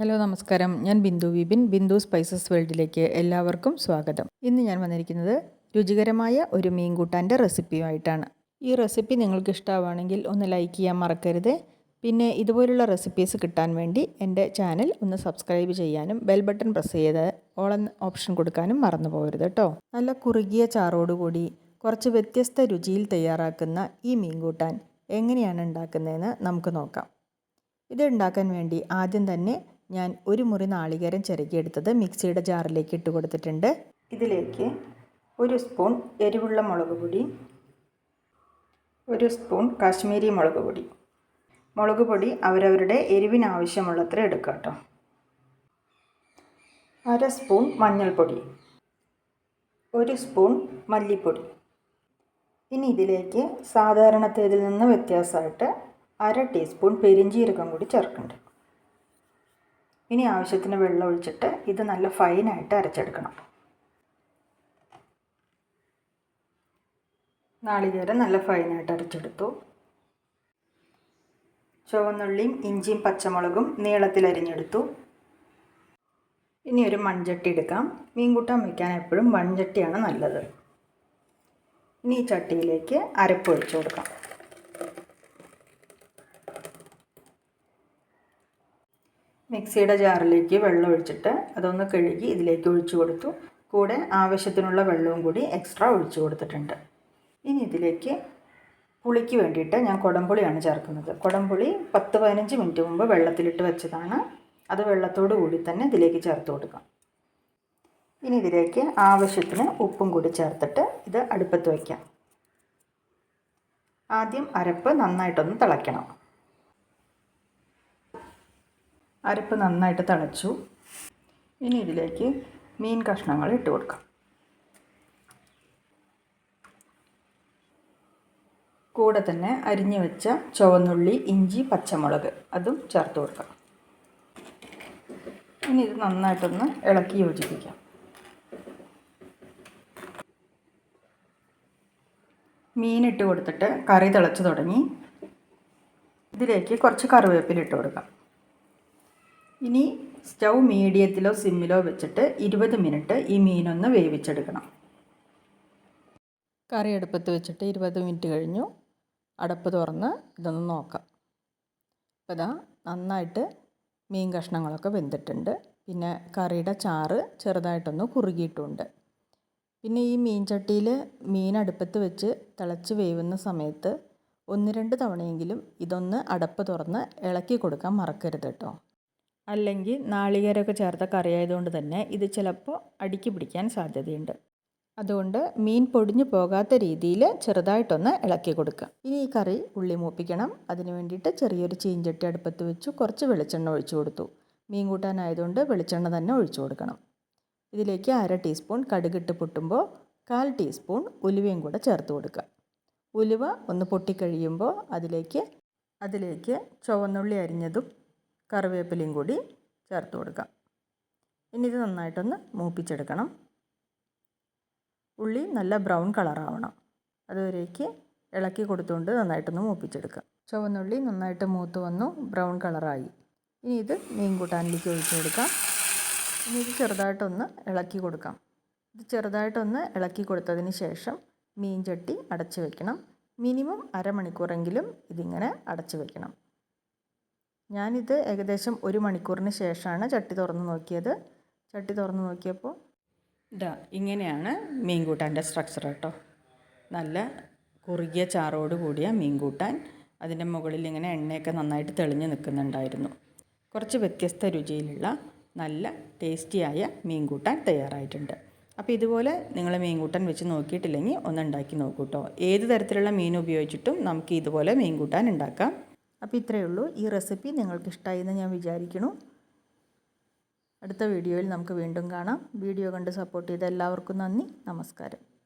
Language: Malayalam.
ഹലോ നമസ്കാരം. ഞാൻ ബിന്ദു വിപിൻ ബിന്ദു സ്പൈസസ് വേൾഡിലേക്ക് എല്ലാവർക്കും സ്വാഗതം. ഇന്ന് ഞാൻ വന്നിരിക്കുന്നത് രുചികരമായ ഒരു മീൻ കൂട്ടാന്റെ റെസിപ്പിയുമായിട്ടാണ്. ഈ റെസിപ്പി നിങ്ങൾക്ക് ഇഷ്ടമാണെങ്കിൽ ഒന്ന് ലൈക്ക് ചെയ്യാൻ മറക്കരുത്. പിന്നെ ഇതുപോലുള്ള റെസിപ്പീസ് കിട്ടാൻ വേണ്ടി എന്റെ ചാനൽ ഒന്ന് സബ്സ്ക്രൈബ് ചെയ്യാനും ബെൽ ബട്ടൺ പ്രസ് ചെയ്ത് ഓളൻ ഓപ്ഷൻ കൊടുക്കാനും മറന്നു പോകരുത് കേട്ടോ. നല്ല കുറുകിയ ചാറോടുകൂടി കുറച്ച് വ്യത്യസ്ത രുചിയിൽ തയ്യാറാക്കുന്ന ഈ മീൻ കൂട്ടാൻ എങ്ങനെയാണ് ഉണ്ടാക്കുന്നതെന്ന് നമുക്ക് നോക്കാം. ഇത് ഉണ്ടാക്കാൻ വേണ്ടി ആദ്യം തന്നെ ഞാൻ ഒരു മുറി നാളികേരം ചിരകിയെടുത്തത് മിക്സിയുടെ ജാറിലേക്ക് ഇട്ട് കൊടുത്തിട്ടുണ്ട്. ഇതിലേക്ക് ഒരു സ്പൂൺ എരിവുള്ള മുളക് പൊടി ഒരു സ്പൂൺ കാശ്മീരി മുളക് പൊടി. മുളക് പൊടി അവരവരുടെ എരിവിനാവശ്യമുള്ളത്ര എടുക്കുക കേട്ടോ. അര സ്പൂൺ മഞ്ഞൾപ്പൊടി ഒരു സ്പൂൺ മല്ലിപ്പൊടി. ഇനി ഇതിലേക്ക് സാധാരണത്തേതിൽ നിന്ന് വ്യത്യാസമായിട്ട് അര ടീസ്പൂൺ പെരിഞ്ചീരകം കൂടി ചേർക്കുന്നുണ്ട്. ഇനി ആവശ്യത്തിന് വെള്ളം ഒഴിച്ചിട്ട് ഇത് നല്ല ഫൈനായിട്ട് അരച്ചെടുക്കണം. നാളികേരം നല്ല ഫൈനായിട്ട് അരച്ചെടുത്തു. ചുവന്നുള്ളിയും ഇഞ്ചിയും പച്ചമുളകും നീളത്തിൽ അരിഞ്ഞെടുത്തു. ഇനി ഒരു മൺചട്ടി എടുക്കാം. മീൻ കൂട്ടാൻ വയ്ക്കാൻ എപ്പോഴും മൺചട്ടിയാണ് നല്ലത്. ഇനി ഈ ചട്ടിയിലേക്ക് അരപ്പ് ഒഴിച്ചു കൊടുക്കാം. മിക്സിയുടെ ജാറിലേക്ക് വെള്ളം ഒഴിച്ചിട്ട് അതൊന്ന് കഴുകി ഇതിലേക്ക് ഒഴിച്ചു കൊടുത്തു. കൂടെ ആവശ്യത്തിനുള്ള വെള്ളവും കൂടി എക്സ്ട്രാ ഒഴിച്ചു കൊടുത്തിട്ടുണ്ട്. ഇനി ഇതിലേക്ക് പുളിക്ക് വേണ്ടിയിട്ട് ഞാൻ കുടംപുളിയാണ് ചേർക്കുന്നത്. കുടംപുളി പത്ത് പതിനഞ്ച് മിനിറ്റ് മുമ്പ് വെള്ളത്തിലിട്ട് വെച്ചതാണ്. അത് വെള്ളത്തോടു കൂടി തന്നെ ഇതിലേക്ക് ചേർത്ത് കൊടുക്കാം. ഇനി ഇതിലേക്ക് ആവശ്യത്തിന് ഉപ്പും കൂടി ചേർത്തിട്ട് ഇത് അടുപ്പത്ത് വയ്ക്കാം. ആദ്യം അരപ്പ് നന്നായിട്ടൊന്ന് തിളയ്ക്കണം. അരപ്പ് നന്നായിട്ട് തിളച്ചു. ഇനി ഇതിലേക്ക് മീൻ കഷ്ണങ്ങൾ ഇട്ട് കൊടുക്കാം. കൂടെ തന്നെ അരിഞ്ഞു വെച്ച ചുവന്നുള്ളി ഇഞ്ചി പച്ചമുളക് അതും ചേർത്ത് കൊടുക്കാം. ഇനി ഇത് നന്നായിട്ടൊന്ന് ഇളക്കി യോജിപ്പിക്കാം. മീൻ ഇട്ട് കൊടുത്തിട്ട് കറി തിളച്ച് തുടങ്ങി. ഇതിലേക്ക് കുറച്ച് കറിവേപ്പില ഇട്ട് കൊടുക്കാം. ഇനി സ്റ്റൗ മീഡിയത്തിലോ സിമ്മിലോ വെച്ചിട്ട് ഇരുപത് മിനിറ്റ് ഈ മീനൊന്ന് വേവിച്ചെടുക്കണം. കറി അടുപ്പത്ത് വെച്ചിട്ട് ഇരുപത് മിനിറ്റ് കഴിഞ്ഞു. അടുപ്പ് തുറന്ന് ഇതൊന്ന് നോക്കാം. അപ്പോൾ ഇതാ നന്നായിട്ട് മീൻ കഷ്ണങ്ങളൊക്കെ വെന്തിട്ടുണ്ട്. പിന്നെ കറിയുടെ ചാറ് ചെറുതായിട്ടൊന്ന് കുറുകിയിട്ടുണ്ട്. പിന്നെ ഈ മീൻ ചട്ടിയിൽ മീൻ അടുപ്പത്ത് വെച്ച് തിളച്ച് വേവുന്ന സമയത്ത് ഒന്ന് രണ്ട് തവണയെങ്കിലും ഇതൊന്ന് അടപ്പ് തുറന്ന് ഇളക്കി കൊടുക്കാൻ മറക്കരുത് കേട്ടോ. അല്ലെങ്കിൽ നാളികേരമൊക്കെ ചേർത്ത കറി ആയതുകൊണ്ട് തന്നെ ഇത് ചിലപ്പോൾ അടുക്കി പിടിക്കാൻ സാധ്യതയുണ്ട്. അതുകൊണ്ട് മീൻ പൊടിഞ്ഞു പോകാത്ത രീതിയിൽ ചെറുതായിട്ടൊന്ന് ഇളക്കി കൊടുക്കുക. ഇനി ഈ കറി ഉള്ളി മൂപ്പിക്കണം. അതിന് വേണ്ടിയിട്ട് ചെറിയൊരു ചീഞ്ചട്ടി അടുപ്പത്ത് വെച്ചു കുറച്ച് വെളിച്ചെണ്ണ ഒഴിച്ചു കൊടുത്തു. മീൻ കൂട്ടാനായതുകൊണ്ട് വെളിച്ചെണ്ണ തന്നെ ഒഴിച്ചു കൊടുക്കണം. ഇതിലേക്ക് അര ടീസ്പൂൺ കടുകിട്ട് പൊട്ടുമ്പോൾ കാൽ ടീസ്പൂൺ ഉലുവയും കൂടെ ചേർത്ത് കൊടുക്കുക. ഉലുവ ഒന്ന് പൊട്ടിക്കഴിയുമ്പോൾ അതിലേക്ക് അതിലേക്ക് ചുവന്നുള്ളി അരിഞ്ഞതും കറിവേപ്പിലയും കൂടി ചേർത്ത് കൊടുക്കാം. ഇനി ഇത് നന്നായിട്ടൊന്ന് മൂപ്പിച്ചെടുക്കണം. ഉള്ളി നല്ല ബ്രൗൺ കളറാവണം. അതുവരേക്ക് ഇളക്കി കൊടുത്തുകൊണ്ട് നന്നായിട്ടൊന്ന് മൂപ്പിച്ചെടുക്കാം. ചുവന്നുള്ളി നന്നായിട്ട് മൂത്ത് വന്നു ബ്രൗൺ കളറായി. ഇനി ഇത് മീൻ കൂട്ടാനിലേക്ക് ഒഴിച്ചു കൊടുക്കാം ഇനി ഇത് ചെറുതായിട്ടൊന്ന് ഇളക്കി കൊടുക്കാം. ഇത് ചെറുതായിട്ടൊന്ന് ഇളക്കി കൊടുത്തതിന് ശേഷം മീൻ ചട്ടി അടച്ചു വെക്കണം. മിനിമം അരമണിക്കൂറെങ്കിലും ഇതിങ്ങനെ അടച്ചു വെക്കണം. ഞാനിത് ഏകദേശം ഒരു മണിക്കൂറിന് ശേഷമാണ് ചട്ടി തുറന്ന് നോക്കിയത്. ചട്ടി തുറന്ന് നോക്കിയപ്പോൾ ഇതാ ഇങ്ങനെയാണ് മീൻ കൂട്ടാന്റെ സ്ട്രക്ചർ കേട്ടോ. നല്ല കുറുകിയ ചാറോട് കൂടിയ മീൻ കൂട്ടാൻ അതിന്റെ മുകളിൽ ഇങ്ങനെ എണ്ണയൊക്കെ നന്നായിട്ട് തെളിഞ്ഞ് നിൽക്കുന്നുണ്ടായിരുന്നു. കുറച്ച് വ്യത്യസ്ത രുചിയിലുള്ള നല്ല ടേസ്റ്റിയായ മീൻ കൂട്ടാൻ തയ്യാറായിട്ടുണ്ട്. അപ്പോൾ ഇതുപോലെ നിങ്ങൾ മീൻ കൂട്ടാൻ വെച്ച് നോക്കിയിട്ടില്ലെങ്കിൽ ഒന്ന് ഉണ്ടാക്കി നോക്കൂ കേട്ടോ. ഏത് തരത്തിലുള്ള മീൻ ഉപയോഗിച്ചിട്ടും നമുക്ക് ഇതുപോലെ മീൻ കൂട്ടാൻ ഉണ്ടാക്കാം. അപ്പോൾ ഇത്രയേ ഉള്ളൂ. ഈ റെസിപ്പി നിങ്ങൾക്ക് ഇഷ്ടമായി എന്ന് ഞാൻ വിചാരിക്കുന്നു. അടുത്ത വീഡിയോയിൽ നമുക്ക് വീണ്ടും കാണാം. വീഡിയോ കണ്ട് സപ്പോർട്ട് ചെയ്ത എല്ലാവർക്കും നന്ദി. നമസ്കാരം.